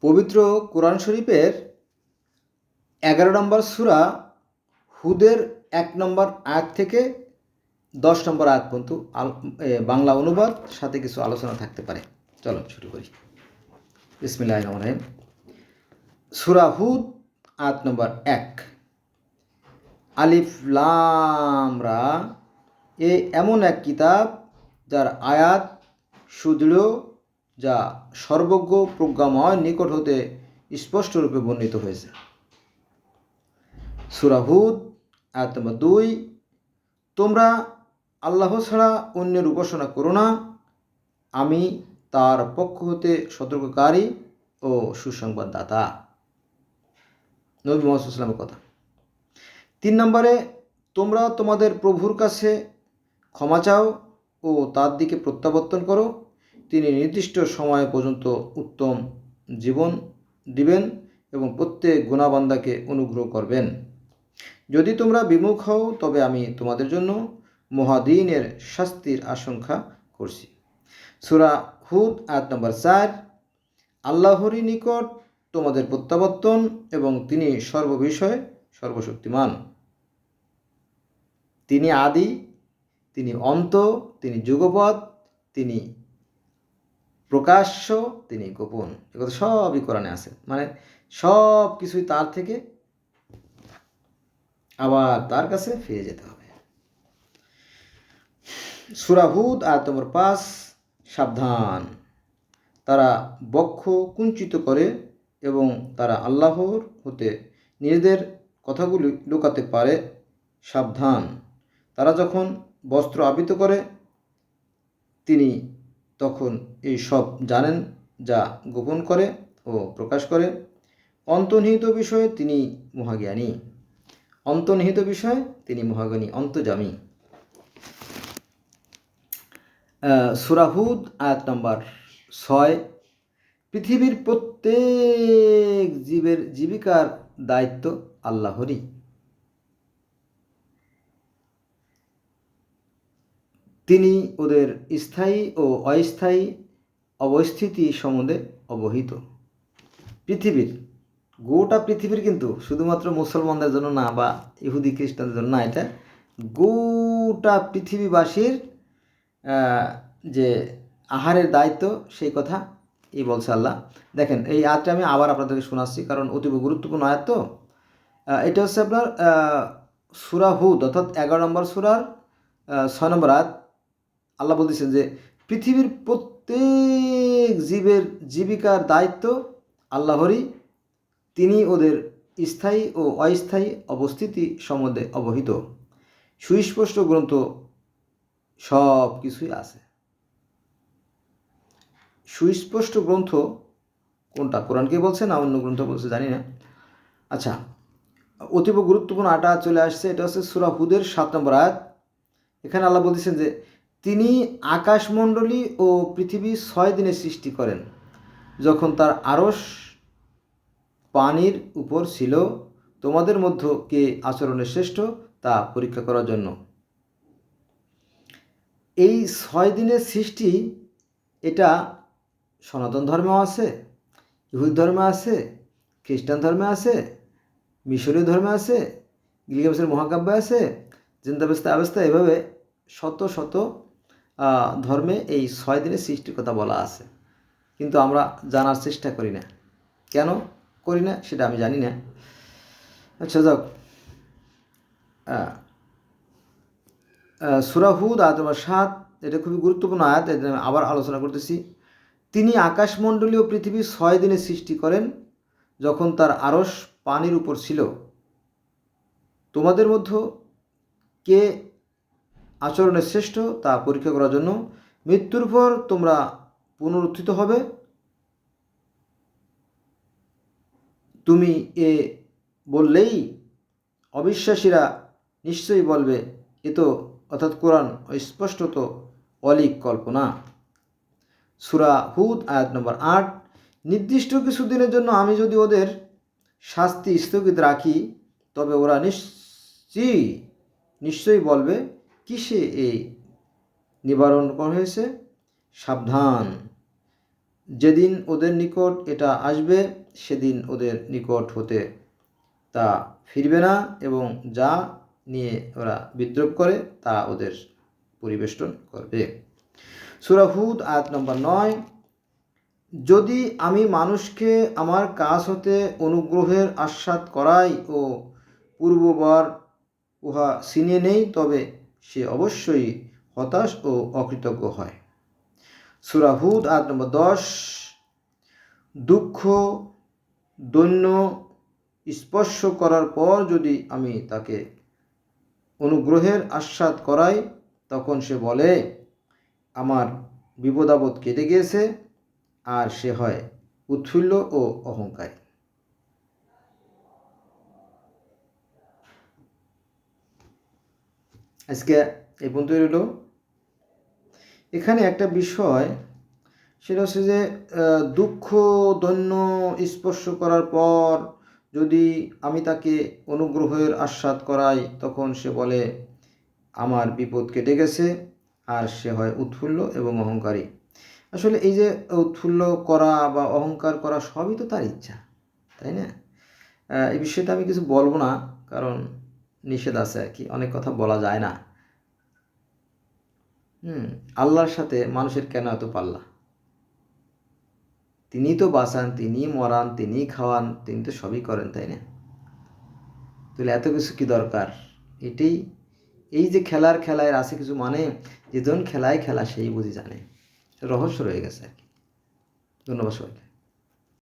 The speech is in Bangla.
পবিত্র কোরআন শরীফের এগারো নম্বর সুরা হুদের এক নম্বর আয়াত থেকে দশ নম্বর আয়াত পর্যন্ত বাংলা অনুবাদ, সাথে কিছু আলোচনা থাকতে পারে। চলো শুরু করি। বিসমিল্লাহ রহমান রহিম। সুরা হুদ, আয়াত নম্বর এক। আলিফ লামরা এ এমন এক কিতাব যার আয়াত সুদৃঢ় যা সর্বজ্ঞ প্রজ্ঞাময় নিকট হতে স্পষ্টরূপে বর্ণিত হয়েছে। সুরাহুদ আয়াত নম্বর দুই, তোমরা আল্লাহ ছাড়া অন্যের উপাসনা করো না। আমি তার পক্ষ হতে সতর্ককারী ও সুসংবাদদাতা। নবী মোহাম্মদ ইসলামের কথা। তিন নম্বরে, তোমরা তোমাদের প্রভুর কাছে ক্ষমা চাও ও তার দিকে প্রত্যাবর্তন করো। তিনি নির্দিষ্ট সময় পর্যন্ত উত্তম জীবন দিবেন এবং প্রত্যেক গুণাবান্দাকে অনুগ্রহ করবেন। যদি তোমরা বিমুখ হও, তবে আমি তোমাদের জন্য মহাদিনের শাস্তির আশঙ্কা করছি। সুরা হুদ, আয়াত নম্বর চার, আল্লাহরই নিকট তোমাদের প্রত্যাবর্তন এবং তিনি সর্ববিষয়ে সর্বশক্তিমান। তিনি আদি, তিনি অন্ত, তিনি যুগপৎ তিনি প্রকাশ্য তিনি গোপন। এগুলো সবই কোরআনে আছে। মানে সব কিছুই তার থেকে আবার তার কাছে ফিরে যেতে হবে। সুরাহুদ আর তোমার পাঁচ, সাবধান। তারা বক্ষ কুঞ্চিত করে এবং তারা আল্লাহর হতে নিজেদের কথাগুলি লুকাতে পারে সাবধান। তারা যখন বস্ত্র আবৃত করে, তিনি তখন এই সব জানেন যা গোপন করে ও প্রকাশ করে। অন্তর্নিহিত বিষয়ে তিনি মহাজ্ঞানী। অন্তর্নিহিত বিষয়ে তিনি মহাজ্ঞানী অন্তর্জামী। আহ, সুরাহুদ আয়াত নম্বর ছয়। পৃথিবীর প্রত্যেক জীবের জীবিকার দায়িত্ব আল্লাহরই। তিনি ওদের স্থায়ী ও অস্থায়ী অবস্থিতি সম্বন্ধে অবহিত। পৃথিবীর গোটা পৃথিবীর কিন্তু শুধুমাত্র মুসলমানদের জন্য না বা ইহুদি খ্রিস্টানদের জন্য না এটা গোটা পৃথিবীবাসীর যে আহারের দায়িত্ব সেই কথা এই বলছে আল্লাহ। দেখেন এই আয়াতটা আমি আবার আপনাদেরকে শোনাচ্ছি কারণ অতীব গুরুত্বপূর্ণ আয়াত তো। এটা হচ্ছে আপনার আহ, সুরা হুদ অর্থাৎ এগারো নম্বর সুরার ছয় নম্বর আয়াত। আল্লাহ বলতেছেন যে, পৃথিবীর প্রত্যেক জীবের জীবিকার দায়িত্ব আল্লাহরই, তিনি ওদের স্থায়ী ও অস্থায়ী অবস্থিতি সম্বন্ধে অবহিত। সুস্পষ্ট গ্রন্থ সব কিছুই আছে। সুস্পষ্ট গ্রন্থ কোনটা? কোরআনকে বলছে না অন্য গ্রন্থ বলছে জানি না। আচ্ছা অতীব গুরুত্বপূর্ণ আটা চলে আসছে, এটা হচ্ছে সুরা হুদের সাত নম্বর আয়াত। এখানে আল্লাহ বলতেছেন যে তিনি আকাশমণ্ডলী ও পৃথিবী ছয় দিনে সৃষ্টি করেন, যখন তার আরস পানির উপর ছিল। তোমাদের মধ্য কে আচরণে শ্রেষ্ঠ তা পরীক্ষা করার জন্য। এই ছয় দিনের সৃষ্টি, এটা সনাতন ধর্মেও আছে, ইহুদ ধর্মে আছে, খ্রিস্টান ধর্মে আছে, মিশরীয় ধর্মে আছে গিলগামেসের মহাকাব্যে আছে জিন্দাবেস্তা অবস্থা এভাবে শত শত ধর্মে এই ছয় দিনের সৃষ্টির কথা বলা আছে। কিন্তু আমরা জানার চেষ্টা করি না। কেন করি না সেটা আমি জানি না। আচ্ছা যাক। সুরাহুদ আয়াত নম্বর সাত এটা খুবই গুরুত্বপূর্ণ আয়াত, এটা আমি আবার আলোচনা করতেছি। তিনি আকাশমণ্ডলী ও পৃথিবী ছয় দিনে সৃষ্টি করেন যখন তার আরস পানির উপর ছিল। তোমাদের মধ্য কে আচরণে শ্রেষ্ঠ তা পরীক্ষা করার জন্য মৃত্যুর পর তোমরা পুনরুত্থিত হবে। তুমি এ বললেই অবিশ্বাসীরা নিশ্চয়ই বলবে, এ তো অর্থাৎ কোরআন স্পষ্টত অলিক কল্পনা। সুরা হুদ, আয়াত নম্বর আট, নির্দিষ্ট কিছু দিনের জন্য আমি যদি ওদের শাস্তি স্থগিত রাখি, তবে ওরা নিশ্চয়ই নিশ্চয়ই বলবে কিসে এই নিবারণ করা হয়েছে সাবধান। যেদিন ওদের নিকট এটা আসবে, সেদিন ওদের নিকট হতে। তা ফিরবে না এবং যা নিয়ে ওরা বিদ্রোহ করে, তা ওদের পরিবেষ্টন করবে। সুরাহুদ আয়াত নম্বর নয়, যদি আমি মানুষকে আমার কাজ হতে অনুগ্রহের আস্বাদ করাই ও পূর্ববার উহা ছিনিয়ে নেই, তবে সে অবশ্যই হতাশ ও অকৃতজ্ঞ হয়। সুরাহুদ আট নম্বর দশ, দুঃখ, দৈন্য স্পর্শ করার পর যদি আমি তাকে অনুগ্রহের আস্বাদ করাই, তখন সে বলে, আমার বিপদাবদ কেটে গিয়েছে, আর সে হয় উৎফুল্ল ও অহংকারী। আজকে এই পর্যন্ত রইল। এখানে একটা বিষয়, সেটা হচ্ছে যে দুঃখ, দৈন্য স্পর্শ করার পর যদি আমি তাকে অনুগ্রহের আস্বাদ করাই, তখন সে বলে, আমার বিপদ কেটে গেছে আর সে হয় উৎফুল্ল এবং অহংকারী। আসলে এই যে উৎফুল্ল করা বা অহংকার করা সবই তো তার ইচ্ছা, তাই না? এই বিষয়টা আমি কিছু বলব না, কারণ নিষেধ আছে আর কি, অনেক কথা বলা যায় না। হুম, আল্লাহর সাথে মানুষের কেন এত পাল্লা? তিনি তো বাঁচান, তিনি মরান, তিনি খাওয়ান, তিনি তো সবই করেন, তাই না? তাহলে এত কিছু কি দরকার? এটাই, এই যে খেলার খেলায় আছে কিছু মানে যে জন খেলায় খেলা সেই বুঝি জানে। রহস্য রয়ে গেছে আর কি। ধন্যবাদ সবাইকে।